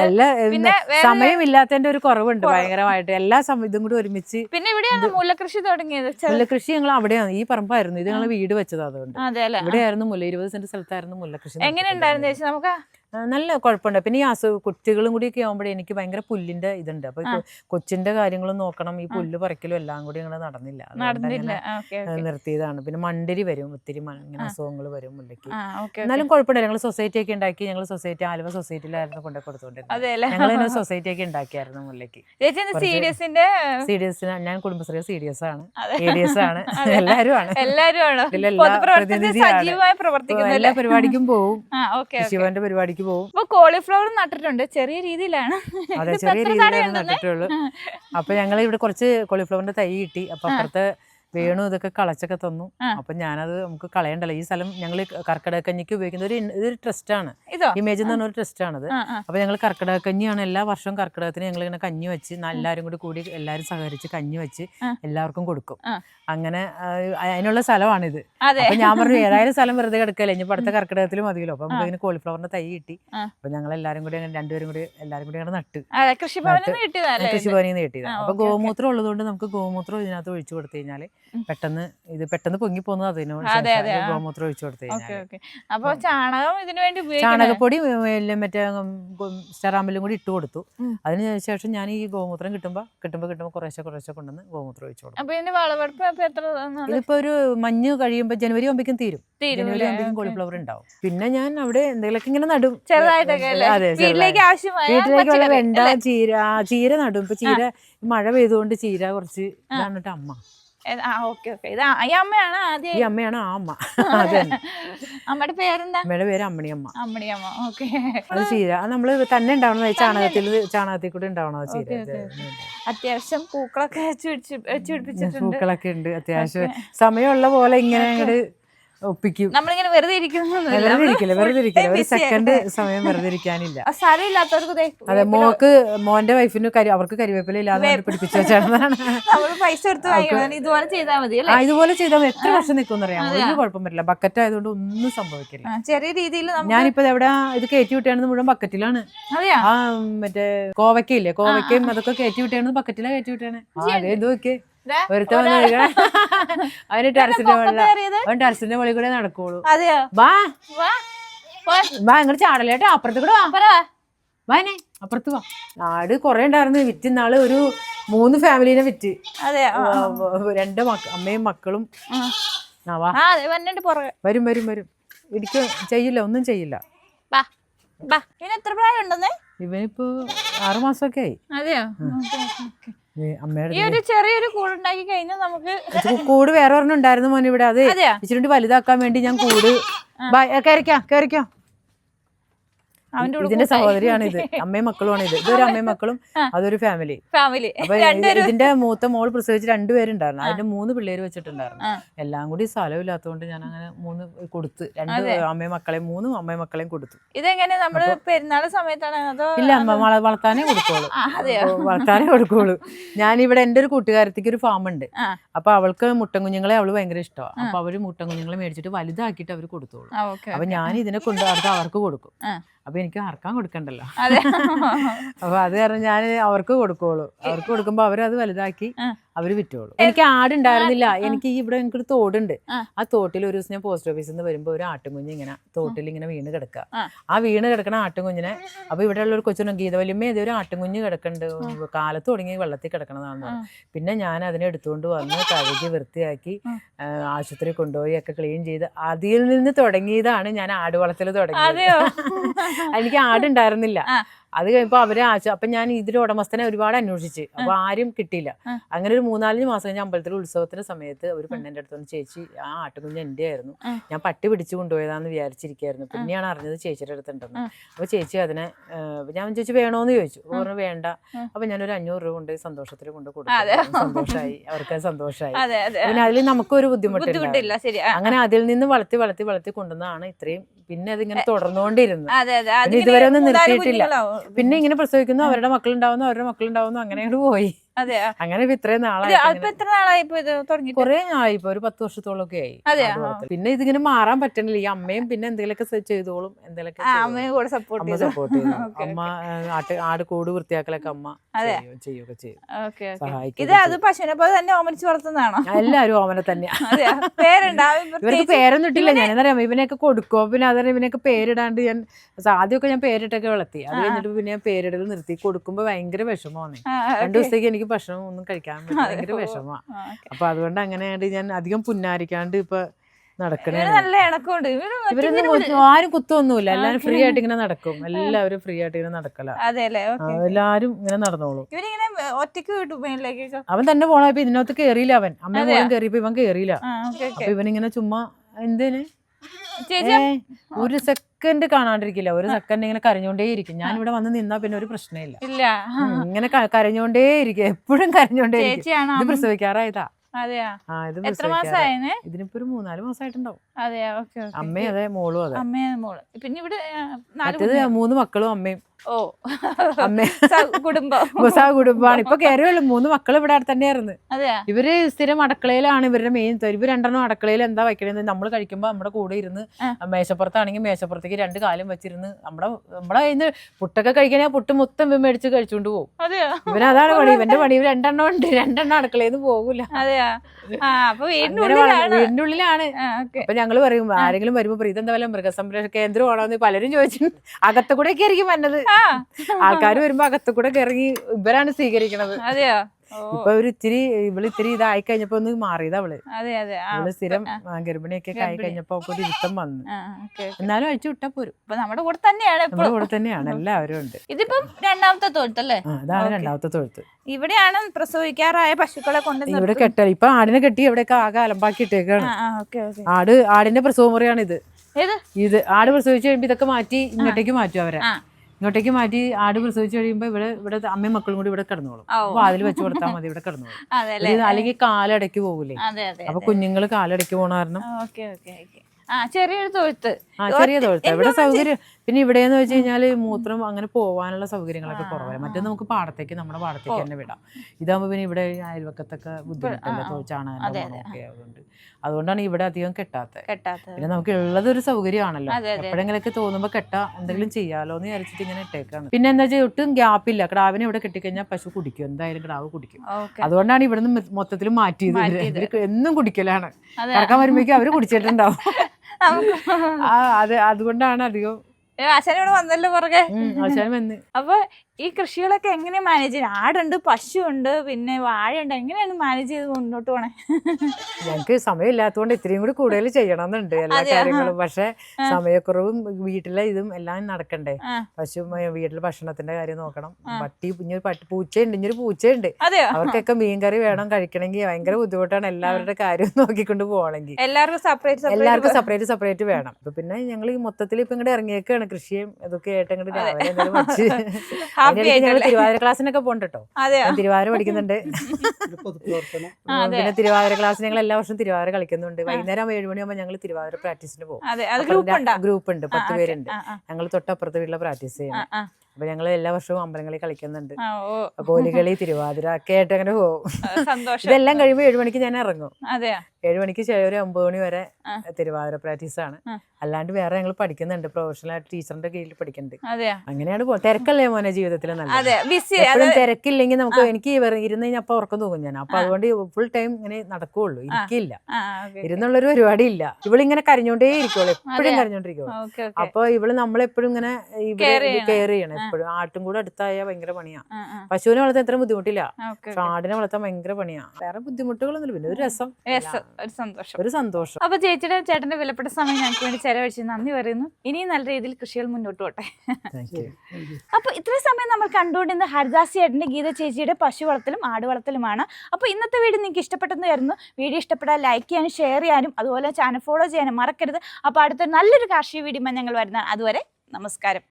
പിന്നെ
സമയമില്ലാത്തതിന്റെ ഒരു കുറവുണ്ട് ഭയങ്കരമായിട്ട്. എല്ലാ സമയത്തും ഇതും കൂടി ഒരുമിച്ച്
പിന്നെ ഇവിടെയാണ് മുല്ലകൃഷി തുടങ്ങിയത്?
മുല്ലകൃഷി ഞങ്ങൾ അവിടെയാണ്. ഈ പറമ്പായിരുന്നു. ഇത് ഞങ്ങൾ വീട് വെച്ചത് അതുകൊണ്ട്.
അതെ അല്ലേ?
ഇവിടെയായിരുന്നു മുല്ല ഇരുപത് സെന്റ് സ്ഥലത്തായിരുന്നു മുല്ലകൃഷി
എങ്ങനെ ഉണ്ടായിരുന്നു ചേച്ചി നമുക്ക്?
നല്ല കുഴപ്പമുണ്ട്. പിന്നെ ഈ അസു കുട്ടികളും കൂടിയൊക്കെ ആകുമ്പോഴേ എനിക്ക് ഭയങ്കര പുല്ലിന്റെ ഇതുണ്ട്. അപ്പൊ കൊച്ചിന്റെ കാര്യങ്ങളും നോക്കണം. ഈ പുല്ല് പറിക്കലും എല്ലാം കൂടി ഇങ്ങനെ നടന്നില്ല.
നടന്നില്ല.
അങ്ങനെ, ആ, നിർത്തിയതാണ്. പിന്നെ മണ്ടരി വരും. ഒത്തിരി ഇങ്ങനെ അസുഖങ്ങൾ വരും മുല്ലയ്ക്ക്. എന്നാലും കുഴപ്പമില്ല. ഞങ്ങൾ സൊസൈറ്റി ഒക്കെ ഉണ്ടാക്കി ഞങ്ങൾ സൊസൈറ്റി ആലുവ സൊസൈറ്റിയിലായിരുന്നു കൊണ്ടു കൊടുത്തോണ്ടിരുന്നത് ഞങ്ങൾ സൊസൈറ്റി ഒക്കെ ഉണ്ടാക്കിയായിരുന്നു മുല്ലയ്ക്ക്.
സി ഡി എസിന്റെ
എസ് ഞാൻ കുടുംബശ്രീ സി ഡി എസ് ആണ്. എ ഡി എസ് ആണ്. എല്ലാവരും
എല്ലാരും ആണ് പ്രവർത്തിക്കുന്നു
എല്ലാ പരിപാടിക്കും പോവും. ശിവന്റെ പരിപാടിക്ക് പോവും
ഇപ്പൊ കോളിഫ്ലവർ നട്ടിട്ടുണ്ട്. ചെറിയ രീതിയിലാണ്.
അതെ ചെറിയ രീതിയിലാണ്? നട്ടിട്ടുള്ളൂ. അപ്പൊ ഞങ്ങൾ ഇവിടെ കുറച്ച് കോളിഫ്ലവറിന്റെ തൈ കിട്ടി. അപ്പൊ അപ്പുറത്തെ വേണു ഇതൊക്കെ കളച്ചൊക്കെ തന്നു. അപ്പൊ ഞാനത് നമുക്ക് കളയണ്ടല്ലോ. ഈ സ്ഥലം ഞങ്ങൾ കർക്കിടക കഞ്ഞിക്ക് ഉപയോഗിക്കുന്ന ഒരു ഇതൊരു ട്രസ്റ്റാണ്
ആണ്.
ഇമേജ് എന്ന് പറഞ്ഞ ഒരു ട്രസ്റ്റാണിത് അപ്പൊ ഞങ്ങൾ കർക്കിടക കഞ്ഞിയാണ് എല്ലാ വർഷവും കർക്കിടകത്തിന് ഞങ്ങൾ ഇങ്ങനെ കഞ്ഞി വെച്ച് എല്ലാവരും കൂടി കൂടി എല്ലാവരും സഹകരിച്ച് കഞ്ഞി വെച്ച് എല്ലാവർക്കും കൊടുക്കും. അങ്ങനെ അതിനുള്ള സ്ഥലമാണിത്. അപ്പൊ ഞാൻ പറഞ്ഞു ഏതായാലും സ്ഥലം വെറുതെ കിടക്കല്ലേ? ഇനി അടുത്ത കർക്കിടകത്തിൽ മതിയല്ലോ. അപ്പൊ നമുക്ക് കോളിഫ്ലവറിന്റെ തൈ കിട്ടി. അപ്പൊ ഞങ്ങൾ എല്ലാരും കൂടി അങ്ങനെ രണ്ടുപേരും കൂടി എല്ലാരും കൂടി അങ്ങനെ നട്ട്.
കൃഷിഭവനിൽ നിന്ന്
കിട്ടിയത്. അപ്പൊ. ഗോമൂത്രം ഉള്ളതുകൊണ്ട് നമുക്ക് ഗോമൂത്രം ഇതിനകത്ത് ഒഴിച്ചു കൊടുത്തു കഴിഞ്ഞാൽ പെട്ടെന്ന് ഇത് പെട്ടെന്ന് പൊങ്ങി പോകുന്നത് അതിനോട്
അതെ, അതെ, ആ.
ഗോമൂത്രം ഒഴിച്ചു കൊടുത്തു കഴിഞ്ഞാൽ
അപ്പൊ ചാണകം ഇതിനു വേണ്ടി
ചാണകപ്പൊടി മറ്റേ സ്റ്റെറാമ്പിലും കൂടി ഇട്ട് കൊടുത്തു. അതിനുശേഷം ശേഷം ഞാൻ ഈ ഗോമൂത്രം കിട്ടുമ്പോ കിട്ടുമ്പോ കിട്ടുമ്പോ കുറേശ്ശെ കുറേശ്ശെ കൊണ്ടുവന്ന് ഗോമൂത്രം ഒഴിച്ചു കൊടുക്കും.
ഇപ്പൊ എത്ര
ഇതിപ്പോ ഒരു മഞ്ഞ് കഴിയുമ്പോ ജനുവരി ആകുമ്പോഴേക്കും തീരും. ജനുവരി
തീരുമല്ലേ?
കോളിഫ്ലവർ ഉണ്ടാവും. പിന്നെ ഞാൻ അവിടെ എന്തെങ്കിലുമൊക്കെ ഇങ്ങനെ നടും.
ചെറുതായിട്ടൊക്കെ
അതെ
വീട്ടിലേക്ക് ആവശ്യമായ പച്ചക്കറി,
വെണ്ട ചീര ചീര നടും. ഇപ്പൊ ചീര മഴ പെയ്തുകൊണ്ട് ചീര കുറച്ച് ഇതാണിട്ട് അമ്മ.
Okay okay. ഇത് ഈ അമ്മയാണ്
ഈ
ആദ്യം
അമ്മയാണ് ആ അമ്മ. അതെ
അമ്മയുടെ പേരെന്താ?
അമ്മയുടെ പേര് അമ്മണിയമ്മ.
അമ്മണിയമ്മ. ഓക്കെ.
അത് ചീര. നമ്മൾ തന്നെ ഉണ്ടാവണത് ചാണകത്തിൽ ചാണകത്തിൽ കൂടെ ഉണ്ടാവണത് ചീര.
അത്യാവശ്യം പൂക്കളൊക്കെ വെച്ച് പിടിപ്പിച്ചിട്ടുണ്ട്
പൂക്കളൊക്കെ ഉണ്ട്. അത്യാവശ്യം സമയമുള്ള പോലെ ഇങ്ങനെ അങ്ങോട്ട് ഒപ്പിക്കും.
നമ്മളിങ്ങനെ വെറുതെ.
വെറുതെ ഇരിക്കില്ല വെറുതെ ഇരിക്കില്ല. ഒരു സെക്കൻഡ് സമയം വെറുതെ ഇരിക്കാനില്ല.
സ്ഥലമില്ലാത്തവർക്ക്
അതെ മോക്ക് മോന്റെ വൈഫിന് കരി അവർക്ക് കരിവേപ്പില ഇല്ലാതെ പിടിപ്പിച്ചു വെച്ചാണ്
പൈസ വാങ്ങിക്കണം? ഇതുപോലെ ചെയ്താൽ മതി
ആ ഇതുപോലെ ചെയ്താൽ മതി. എത്ര വർഷം നിൽക്കും അറിയാം. ഒരു കുഴപ്പം വരില്ല ബക്കറ്റ് ആയതുകൊണ്ട് ഒന്നും സംഭവിക്കില്ല.
ചെറിയ രീതിയിൽ
ഞാനിപ്പോ എവിടെ ഇത് കയറ്റി വിട്ടാണെന്ന് മുഴുവൻ ബക്കറ്റിലാണ് ആ മറ്റേ കോവക്കയില്ലേ കോവക്കയും അതൊക്കെ കയറ്റി വിട്ടാണ് ബക്കറ്റിലാണ് കയറ്റി വിട്ടാണ്. ആ, അതെ ഇത് നോക്കിയേ. ഒരുത്തൻ വന്ന്
ഒരാൾ-
കഴിക്കണം അവന് ടെറസിന്റെ
പൊക്കത്ത്
മുകളിൽ
കയറിയത്?
അവൻ ടെറസിന്റെ മുകളിൽ കൂടെ നടക്കുള്ളൂ. വാ. ഇങ്ങോട്ട് ചാടലേട്ടോ. അപ്പുറത്ത് കൂടെ വാനെ അപ്പുറത്ത് വാ. ആട് കൊറേ ഉണ്ടായിരുന്നു. വിറ്റ് നാൾ ഒരു മൂന്ന് ഫാമിലിനെ വിറ്റ്. രണ്ട് മക്ക അമ്മയും മക്കളും. വരും വരും വരും. ഇടിക്ക ചെയ്യില്ല ഒന്നും ചെയ്യില്ല.
ബാ ബാ
ഇവനിപ്പോ ആറുമാസൊക്കെ ആയി.
അതെയോ?
ഈ
ഒരു ചെറിയൊരു കൂടുണ്ടാക്കി കഴിഞ്ഞാൽ നമുക്ക്
കൂട് വേറെ ഒരെണ്ണം ഉണ്ടായിരുന്നു മോനെ ഇവിടെ. അത് ഇച്ചിരി വലുതാക്കാൻ വേണ്ടി ഞാൻ കൂട്. കയറിക്കാം കയറിക്കാം ഇതിന്റെ സഹോദരിയാണ് ഇത് അമ്മയും മക്കളുമാണ് ഇത് ഇതൊരു അമ്മയും മക്കളും അതൊരു ഫാമിലി
ഫാമിലി
അപ്പൊ ഇതിന്റെ മൂത്ത മോൾ പ്രസവിച്ച് രണ്ടുപേരുണ്ടായിരുന്നു അതിന്റെ മൂന്ന് പിള്ളേര് വെച്ചിട്ടുണ്ടായിരുന്നു. എല്ലാം കൂടി സ്ഥലമില്ലാത്തതുകൊണ്ട് ഞാൻ അങ്ങനെ മൂന്ന് കൊടുത്ത് രണ്ട് അമ്മയും മക്കളെയും മൂന്നും അമ്മയും മക്കളെയും കൊടുത്തു.
ഇതെങ്ങനെ നമ്മൾ പെരുന്നാൾ സമയത്താണ് അതോ
ഇല്ല അമ്മ വളർത്താനേ കൊടുക്കുള്ളൂ. വളർത്താനേ കൊടുക്കുള്ളൂ. ഞാനിവിടെ എന്റെ ഒരു കൂട്ടുകാരത്തേക്ക് ഒരു ഫാം ഉണ്ട്. അപ്പൊ അവൾക്ക് മുട്ടൻ കുഞ്ഞുങ്ങളെ അവൾ ഭയങ്കര ഇഷ്ടമാണ് അപ്പൊ അവർ മുട്ടൻ കുഞ്ഞുങ്ങളെ മേടിച്ചിട്ട് വലുതാക്കിയിട്ട് അവർ കൊടുത്തോളൂ. അപ്പൊ ഞാൻ ഇതിനെ കൊണ്ട് അടുത്ത് അവർക്ക് കൊടുക്കും. അപ്പൊ എനിക്ക് ആർക്കാൻ കൊടുക്കണ്ടല്ലോ.
അതെ.
അപ്പൊ അത് കാരണം ഞാൻ അവർക്ക് കൊടുക്കുള്ളൂ. അവർക്ക് കൊടുക്കുമ്പോ അവരത് വലുതാക്കി അവർ വിറ്റോളൂ. എനിക്ക് ആടുണ്ടായിരുന്നില്ല. എനിക്ക് ഇവിടെ എനിക്കൊരു തോടുണ്ട്.
ആ.
തോട്ടിൽ ഒരു ദിവസം ഞാൻ പോസ്റ്റ് ഓഫീസിൽ നിന്ന് വരുമ്പോ ഒരു ആട്ടുംകുഞ്ഞ് ഇങ്ങനെ തോട്ടിൽ ഇങ്ങനെ വീണ് കിടക്കുക
ആ.
വീണ് കിടക്കണ ആട്ടുംകുഞ്ഞിനെ അപ്പൊ ഇവിടെ ഉള്ള ഒരു കൊച്ചിനും ഗീതവല്യമ്മ ഒരു ആട്ടുംകുഞ്ഞ് കിടക്കുന്നുണ്ട് കാലത്ത് തുടങ്ങി വെള്ളത്തിൽ കിടക്കണതാണ് പിന്നെ ഞാൻ അതിനെ എടുത്തുകൊണ്ട് വന്ന് കഴുകി വൃത്തിയാക്കി ആശുപത്രി കൊണ്ടുപോയി ഒക്കെ ക്ലീൻ ചെയ്ത് അതിൽ നിന്ന് തുടങ്ങിയതാണ് ഞാൻ ആട് വളർത്തൽ തുടങ്ങിയത് എനിക്ക് ആടുണ്ടായിരുന്നില്ല. അത് കഴിയുമ്പോൾ അവരെ ആശ അപ്പൊ ഞാൻ ഇതിന്റെ ഉടമസ്ഥനെ ഒരുപാട് അന്വേഷിച്ച്. അപ്പൊ ആരും കിട്ടിയില്ല. അങ്ങനെ ഒരു മൂന്നാലഞ്ച് മാസം കഴിഞ്ഞ് അമ്പലത്തിലെ ഉത്സവത്തിന്റെ സമയത്ത് ഒരു പെണ്ണിന്റെ അടുത്ത് വന്ന് ചേച്ചി ആ ആട്ടുകുഞ്ഞ് എന്റെ ആയിരുന്നു ഞാൻ പട്ടി പിടിച്ചു കൊണ്ടുപോയതാന്ന് വിചാരിച്ചിരിക്കുന്നു പിന്നെയാണ് അറിഞ്ഞത് ചേച്ചിയുടെ അടുത്തുണ്ടെന്ന്.
അപ്പോൾ
അപ്പൊ ചേച്ചി അതിനെ ഞാൻ ചേച്ചി വേണോന്ന് ചോദിച്ചു. പറഞ്ഞു വേണ്ട. അപ്പൊ ഞാനൊരു അഞ്ഞൂറ് രൂപ കൊണ്ട് സന്തോഷത്തിൽ കൊണ്ട്
കൊടുക്കും
കൊടുത്തു. സന്തോഷമായി അവർക്ക് സന്തോഷമായി പിന്നെ അതിൽ നമുക്കൊരു ബുദ്ധിമുട്ടില്ല. അങ്ങനെ അതിൽ നിന്ന് വളർത്തി വളർത്തി വളർത്തി കൊണ്ടുവന്നതാണ് ഇത്രയും. പിന്നെ അതിങ്ങനെ തുടർന്നുകൊണ്ടിരുന്നു ഇതുവരെ ഒന്നും നിർത്തിയിട്ടില്ല. പിന്നെ ഇങ്ങനെ പ്രസവിക്കുന്നു അവരുടെ മക്കളുണ്ടാവുന്നു അവരുടെ മക്കളുണ്ടാവുന്നു അങ്ങനെ അങ്ങോട്ട് പോയി.
അതെ
അങ്ങനെ ഇപ്പൊ ഇത്രയും
നാളായി
കുറേ ആയി ഇപ്പൊ ഒരു പത്ത് വർഷത്തോളം ഒക്കെ ആയി? പിന്നെ ഇതിങ്ങനെ മാറാൻ പറ്റണില്ല. ഈ അമ്മയും പിന്നെ എന്തെങ്കിലുമൊക്കെ ചെയ്തോളും. എന്തെങ്കിലുമൊക്കെ
സപ്പോർട്ട്
സപ്പോർട്ട് അമ്മ ആട്ട് ആട് കൂട് വൃത്തിയാക്കലൊക്കെ അമ്മ ചെയ്യുകയൊക്കെ ചെയ്യും. സഹായിക്കും
ഇത് അത് പശുവിനെ പോലെ തന്നെ ഓമനിച്ച് വളർത്തുന്നതാണോ?
എല്ലാരും ഓമന തന്നെയാ.
അതെ പേരുണ്ടാവും
ഇവർക്ക് പേരൊന്നും ഇട്ടില്ല. ഞാൻ എന്നറിയാം ഇവനെയൊക്കെ കൊടുക്കുമോ പിന്നെ അതന്നെ ഇവനെയൊക്കെ പേരിടാണ്ട് ഞാൻ ആദ്യമൊക്കെ ഞാൻ പേരിട്ടൊക്കെ വളർത്തി. അത് കഴിഞ്ഞിട്ട് പിന്നെ ഞാൻ പേരിടൽ നിർത്തി. കൊടുക്കുമ്പോ ഭയങ്കര വിഷമമാണ് രണ്ടു ദിവസത്തേക്ക് എനിക്ക് ഭക്ഷണം ഒന്നും കഴിക്കാൻ. ഭയങ്കര വിഷമമാണ് അപ്പൊ അതുകൊണ്ട് അങ്ങനെയാണ്ട് ഞാൻ അധികം പുന്നാരിക്കാണ്ട് ഇപ്പൊ നടക്കണേ
നല്ല ഇണക്കമുണ്ട്.
ഇവരൊന്നും ആരും കുത്തൊന്നുമില്ല. എല്ലാരും ഫ്രീ ആയിട്ട് ഇങ്ങനെ നടക്കും. എല്ലാവരും ഫ്രീ ആയിട്ട് ഇങ്ങനെ നടക്കല. എല്ലാരും ഇങ്ങനെ നടന്നോളൂ.
ഇവരിങ്ങനെ ഒറ്റയ്ക്ക് വിട്ടു
അവൻ തന്നെ പോണ ഇപ്പൊ ഇതിനകത്ത് കേറിയില്ല അവൻ. അമ്മ കേറിയപ്പോ ഇവൻ കേറിയില്ല. അപ്പൊ ഇവനിങ്ങനെ ചുമ്മാ എന്തേന്? ഒരു സെക്കൻഡ് കാണാണ്ടിരിക്കില്ല. ഒരു സെക്കൻഡ് ഇങ്ങനെ കരഞ്ഞോണ്ടേ ഇരിക്കും ഞാൻ ഇവിടെ വന്ന് നിന്നാ പിന്നെ ഒരു പ്രശ്നമില്ല.
ഇല്ല.
ഇങ്ങനെ കരഞ്ഞോണ്ടേ ഇരിക്കും എപ്പോഴും കരഞ്ഞോണ്ടേ ഇരിക്കും പ്രസവിക്കാറായതാ
എത്ര. മാസമായേനെ
ഇതിനിപ്പോ ഒരു മൂന്നാൽ മാസമായിട്ടുണ്ടാവും അമ്മയും അതെ മോളും അതെ.
അമ്മയെ മോൾ. പിന്നെ ഇവിടെ
മൂന്ന് മക്കളും അമ്മയും.
ഓ.
അമ്മ.
കുടുംബം.
കുടുംബമാണ്. ഇപ്പൊ കയറിയുള്ളൂ മൂന്ന് മക്കൾ ഇവിടെ അടുത്ത് തന്നെയായിരുന്നു ഇവർ സ്ഥിരം അടക്കളയിലാണ് ഇവരുടെ മെയിൻ ഇവർ രണ്ടെണ്ണം അടക്കളയിൽ എന്താ വയ്ക്കണത് നമ്മൾ കഴിക്കുമ്പോൾ നമ്മുടെ കൂടെ ഇരുന്ന്. മേശപ്പുറത്താണെങ്കിൽ മേശപ്പുറത്തേക്ക് രണ്ട് കാലം വെച്ചിരുന്ന് നമ്മുടെ നമ്മളെ കയ്യിൽ നിന്ന് പുട്ടൊക്കെ കഴിക്കണേ പുട്ട് മൊത്തം മേടിച്ച് കഴിച്ചുകൊണ്ട് പോകും
ഇവന്
ഇവനതാണ് പണി. ഇവന്റെ പണി രണ്ടെണ്ണം ഉണ്ട്. രണ്ടെണ്ണം അടുക്കളയിൽ നിന്ന് പോകൂല
വീടിന്റെ ഉള്ളിലാണ്.
അപ്പൊ ഞങ്ങൾ പറയും ആരെങ്കിലും വരുമ്പോ പ്രീതെന്താ വല്ല മൃഗസംരക്ഷണ കേന്ദ്രമാണോ? എന്ന് പലരും ചോദിച്ചു അകത്തുകൂടെ ഒക്കെ ആയിരിക്കും വന്നത്. ആൾക്കാർ വരുമ്പോ അകത്തു കൂടെ കയറി ഇവരാണ് സ്വീകരിക്കണത്.
അതെയോ?
ഇപ്പൊ ഒരു ഇത്തിരി ഇവൾ ഇത്തിരി ഇതായി കഴിഞ്ഞപ്പോ ഒന്ന് മാറിയത്
അവൾ.
അവൾ സ്ഥിരം ഗർഭിണിയൊക്കെ ആയി കഴിഞ്ഞപ്പോ ഇഷ്ടം ഒരു ഇരുത്തം വന്നു. എന്നാലും അഴിച്ചു വിട്ടാ പോരും.
നമ്മുടെ കൂടെ തന്നെയാണ്
നമ്മുടെ കൂടെ തന്നെയാണ് എല്ലാവരും ഉണ്ട്.
ഇതിപ്പം രണ്ടാമത്തെ തൊഴുത്തല്ലേ
അതാണ് രണ്ടാമത്തെ തൊഴുത്ത്.
ഇവിടെയാണ് പ്രസവിക്കാറായ പശുക്കളെ കൊണ്ട്
ഇവിടെ കെട്ട ഇപ്പൊ ആടിനെ കെട്ടി എവിടെയൊക്കെ ആകെ അലമ്പാക്കി ഇട്ടേക്കാണ്. ആട് ആടിന്റെ പ്രസവ മുറിയാണ് ഇത്. ഇത് ആട് പ്രസവിച്ചു കഴിയുമ്പോ ഇതൊക്കെ മാറ്റി ഇങ്ങോട്ടേക്ക് മാറ്റും അവരെ. ഇങ്ങോട്ടേക്ക് മാറ്റി ആട് പ്രസവിച്ച് കഴിയുമ്പോൾ ഇവിടെ ഇവിടെ അമ്മയും മക്കളും കൂടി ഇവിടെ കിടന്നോളും. അപ്പൊ അതിൽ വെച്ച് കൊടുത്താൽ മതി ഇവിടെ കിടന്നോളും. അല്ലെങ്കിൽ കാലടയ്ക്ക് പോകൂലേ? അപ്പൊ കുഞ്ഞുങ്ങൾ കാലടയ്ക്ക് പോണ കാരണം
ചെറിയൊരു തൊഴുത്ത്.
ചെറിയ തൊഴുത്ത്. ഇവിടെ സൗകര്യം പിന്നെ ഇവിടെ എന്ന് വെച്ച് കഴിഞ്ഞാൽ മൂത്രം അങ്ങനെ പോകാനുള്ള സൗകര്യങ്ങളൊക്കെ കുറവാണ്. മറ്റേ നമുക്ക് പാടത്തേക്ക് നമ്മുടെ പാടത്തേക്ക് തന്നെ വിടാം. ഇതാകുമ്പോൾ പിന്നെ ഇവിടെ അയൽവക്കത്തൊക്കെ ബുദ്ധിമുട്ടല്ല. ചാണകം. ഒക്കെ ആയതുകൊണ്ട്. അതുകൊണ്ടാണ് ഇവിടെ അധികം കെട്ടാത്തത്
കെട്ടാത്തത്.
പിന്നെ നമുക്ക് ഉള്ളത് ഒരു സൗകര്യമാണല്ലോ. എപ്പോഴെങ്കിലൊക്കെ തോന്നുമ്പോൾ കെട്ട എന്തെങ്കിലും ചെയ്യാലോ എന്ന് വിചാരിച്ചിട്ട് ഇങ്ങനെ ഇട്ടേക്കാണ്. പിന്നെ എന്താ വെച്ചാൽ ഒട്ടും ഗ്യാപ്പില്ല കിടാവിനെ ഇവിടെ കെട്ടിക്കഴിഞ്ഞാൽ പശു കുടിക്കും. എന്തായാലും കിടാവ് കുടിക്കും. അതുകൊണ്ടാണ് ഇവിടുന്ന് മൊത്തത്തിൽ മാറ്റിയത്. എന്നും കുടിക്കലാണ്. കറക്കാൻ വരുമ്പോഴേക്കും അവർ കുടിച്ചിട്ടുണ്ടാവും. അത് അതുകൊണ്ടാണ് അധികം
അച്ഛൻ ഇവിടെ വന്നല്ലോ പുറകെ.
ഉം, വന്ന്.
അപ്പൊ ഈ കൃഷികളൊക്കെ എങ്ങനെ മാനേജ് ചെയ്യുന്നത് ആടുണ്ട് പശുവുണ്ട് പിന്നെ വാഴയുണ്ട്. എങ്ങനെയാണ് മാനേജ് ചെയ്ത് മുന്നോട്ട് പോണേ?
ഞങ്ങൾക്ക് സമയമില്ലാത്തതുകൊണ്ട് ഇത്രയും കൂടി കൂടുതൽ ചെയ്യണമെന്നുണ്ട് എല്ലാ കാര്യങ്ങളും. പക്ഷെ സമയക്കുറവും വീട്ടിലെ ഇതും എല്ലാം നടക്കണ്ടേ. പശു വീട്ടിലെ ഭക്ഷണത്തിന്റെ കാര്യം നോക്കണം. പട്ടി ഇഞ്ഞൊരു പട്ടി പൂച്ചയുണ്ട് ഇഞ്ഞൊരു പൂച്ചയുണ്ട്. അവർക്കൊക്കെ മീൻകറി വേണം കഴിക്കണമെങ്കിൽ ഭയങ്കര ബുദ്ധിമുട്ടാണ് എല്ലാവരുടെ കാര്യം നോക്കിക്കൊണ്ട് പോകണമെങ്കിൽ.
എല്ലാവർക്കും സെപ്പറേറ്റ്
എല്ലാവർക്കും സെപ്പറേറ്റ് സെപ്പറേറ്റ് വേണം. അപ്പൊ പിന്നെ ഞങ്ങൾ ഈ മൊത്തത്തിൽ ഇപ്പൊ ഇങ്ങോട്ട് ഇറങ്ങിയേക്കാണ് കൃഷിയും ഇതൊക്കെ ആയിട്ട് ഇങ്ങോട്ട് രാവിലെ തിരുവാതിര ക്ലാസ്സിനൊക്കെ ഞാൻ തിരുവാതിര പഠിക്കുന്നുണ്ട്. പിന്നെ തിരുവാതിര ക്ലാസ് ഞങ്ങൾ എല്ലാ വർഷവും തിരുവാതിര കളിക്കുന്നുണ്ട്. വൈകുന്നേരം ഏഴ് മണിയാകുമ്പോൾ ഞങ്ങൾ തിരുവാതിര പ്രാക്ടീസിന് പോകും.
ഗ്രൂപ്പ് ഉണ്ടോ
ഗ്രൂപ്പ് ഉണ്ട് പത്ത് പേരുണ്ട്. ഞങ്ങൾ തൊട്ടപ്പുറത്തെ വീട്ടിലെ പ്രാക്ടീസ് ചെയ്യണം. അപ്പൊ ഞങ്ങൾ എല്ലാ വർഷവും അമ്പലങ്ങളിൽ കളിക്കുന്നുണ്ട്.
ഗോലികളി
കോലികളി തിരുവാതിര ഒക്കെ ആയിട്ട് അങ്ങനെ പോകും. ഇതെല്ലാം കഴിയുമ്പോൾ ഏഴുമണിക്ക് ഞാൻ ഇറങ്ങും.
ഏഴുമണിക്ക്
ഏഴ് മണിക്ക് ശേഷം ഒരു ഒമ്പത് മണി വരെ തിരുവാതിര പ്രാക്ടീസ് ആണ്. അല്ലാണ്ട് വേറെ ഞങ്ങൾ പഠിക്കുന്നുണ്ട്. പ്രൊഫഷണൽ ആയിട്ട് ടീച്ചറിന്റെ കീഴിൽ പഠിക്കുന്നുണ്ട്. അങ്ങനെയാണ് തിരക്കല്ലേ മോനെ ജീവിതത്തിൽ നല്ല തിരക്കില്ലെങ്കിൽ നമുക്ക് എനിക്ക് ഇരുന്ന് കഴിഞ്ഞാൽ അപ്പൊ ഉറക്കം തോന്നും ഞാൻ. അപ്പൊ അതുകൊണ്ട് ഫുൾ ടൈം ഇങ്ങനെ നടക്കുകയുള്ളൂ ഇരിക്കില്ല.
ഇരുന്നുള്ള ഒരു
ഇരുന്നുള്ളൊരു പരിപാടി ഇല്ല ഇവളിങ്ങനെ കരഞ്ഞോണ്ടേ ഇരിക്കുള്ളൂ. എപ്പോഴും കരഞ്ഞോണ്ടിരിക്കുള്ളൂ. അപ്പൊ ഇവൾ നമ്മളെപ്പോഴും ഇങ്ങനെ കെയർ ചെയ്യണം. എപ്പോഴും ആട്ടും കൂടെ അടുത്തായ ഭയങ്കര പണിയാ. പശുവിനെ വളർത്താൻ എത്ര ബുദ്ധിമുട്ടില്ല. പക്ഷെ ആടിനെ വളർത്താൻ ഭയങ്കര പണിയാ. വേറെ ബുദ്ധിമുട്ടുകളൊന്നുമില്ല. പിന്നെ ഒരു രസം.
ഒരു സന്തോഷം.
ഒരു സന്തോഷം.
അപ്പൊ ചേച്ചിയുടെ ചേട്ടന്റെ വിലപ്പെട്ട സമയം ഞങ്ങൾക്ക് വേണ്ടി ചെലവഴിച്ച് നന്ദി പറയുന്നു. ഇനിയും നല്ല രീതിയിൽ കൃഷികൾ മുന്നോട്ട് പോട്ടെ. അപ്പൊ ഇത്രയും സമയം നമ്മൾ കണ്ടുകൊണ്ടിരുന്ന ഹരിദാസ് ചേട്ടന്റെ ഗീത ചേച്ചിയുടെ പശു വളർത്തലും ആട് വളർത്തലുമാണ് അപ്പൊ ഇന്നത്തെ വീഡിയോ നിങ്ങൾക്ക് ഇഷ്ടപ്പെട്ടെന്ന് വരുന്നു വീഡിയോ ഇഷ്ടപ്പെട്ടാൽ ലൈക്ക് ചെയ്യാനും ഷെയർ ചെയ്യാനും അതുപോലെ ചാനൽ ഫോളോ ചെയ്യാനും മറക്കരുത്. അപ്പൊ അടുത്ത നല്ലൊരു കാർഷിക വീഡിയോ ഞങ്ങൾ വരുന്ന അതുവരെ നമസ്കാരം.